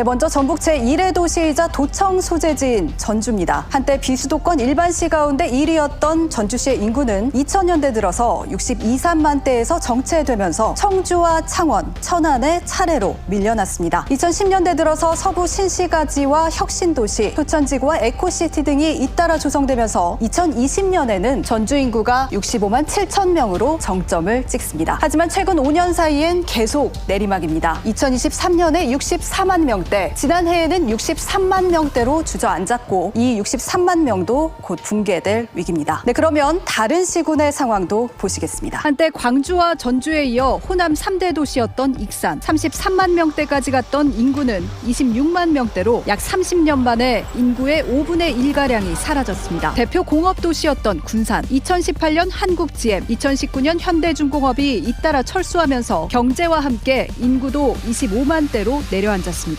네, 먼저 전북 제1의 도시이자 도청 소재지인 전주입니다. 한때 비수도권 일반시 가운데 1위였던 전주시의 인구는 2000년대 들어서 62, 3만 대에서 정체되면서 청주와 창원, 천안에 차례로 밀려났습니다. 2010년대 들어서 서부 신시가지와 혁신도시, 효천지구와 에코시티 등이 잇따라 조성되면서 2020년에는 전주 인구가 65만 7천 명으로 정점을 찍습니다. 하지만 최근 5년 사이엔 계속 내리막입니다. 2023년에 64만 명 대, 지난해에는 63만 명대로 주저앉았고 이 63만 명도 곧 붕괴될 위기입니다. 네, 그러면 다른 시군의 상황도 보시겠습니다. 한때 광주와 전주에 이어 호남 3대 도시였던 익산, 33만 명대까지 갔던 인구는 26만 명대로 약 30년 만에 인구의 5분의 1가량이 사라졌습니다. 대표 공업 도시였던 군산, 2018년 한국GM, 2019년 현대중공업이 잇따라 철수하면서 경제와 함께 인구도 25만 대로 내려앉았습니다.